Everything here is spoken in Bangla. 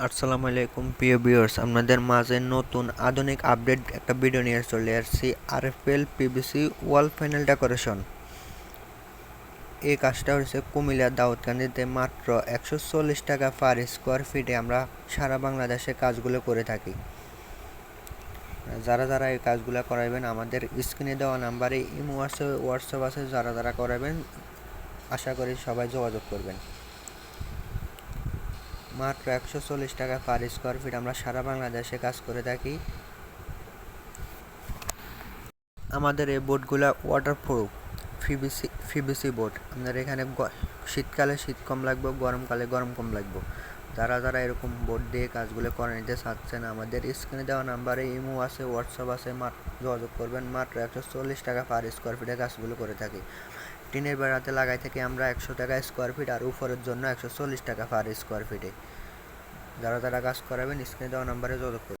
আসসালামু আলাইকুম, প্রিয় ভিউয়ার্স। আপনাদের মাঝে নতুন আধুনিক আপডেট একটা ভিডিও নিয়ে চলে আসছি, RFL PVC wall panel decoration. এই কাজটা হচ্ছে কুমিল্লা দাউদকান্দিতে মাত্র একশো চল্লিশ টাকা পার স্কোয়ার ফিটে আমরা সারা বাংলাদেশে কাজগুলো করে থাকি। যারা যারা এই কাজগুলো করাবেন আমাদের স্ক্রিনে দেওয়া নাম্বারে ইমো আছে, হোয়াটসঅ্যাপ আছে, যারা যারা করাবেন আশা করি সবাই যোগাযোগ করবেন। মাত্র একশো চল্লিশ টাকা পার স্কোয়ার ফিট আমরা সারা বাংলাদেশে কাজ করে থাকি। আমাদের এই বোর্ডগুলো ওয়াটারপ্রুফ ফিবিসি ফিবিসি বোর্ড আপনার এখানে শীতকালে শীত কম লাগবে, গরমকালে গরম কম লাগবে। যারা যারা এরকম বোর্ড দিয়ে কাজগুলো করে নিতে চাচ্ছেন, আমাদের স্ক্রিনে দেওয়া নাম্বারে ইমো আছে হোয়াটসঅ্যাপ আছে মাত্র যোগাযোগ করবেন। মাত্র একশো চল্লিশ টাকা পার স্কোয়ার ফিটে কাজগুলো করে থাকি। টিনের বেড়াতে লাগাই থাকি আমরা একশো টাকা স্কোয়ার ফিট আর উপরের জন্য একশো চল্লিশ টাকা পার স্কোয়ার ফিটে যারা তারা কাজ করাবেন স্ক্রিনে দেওয়া নাম্বারে যোগাযোগ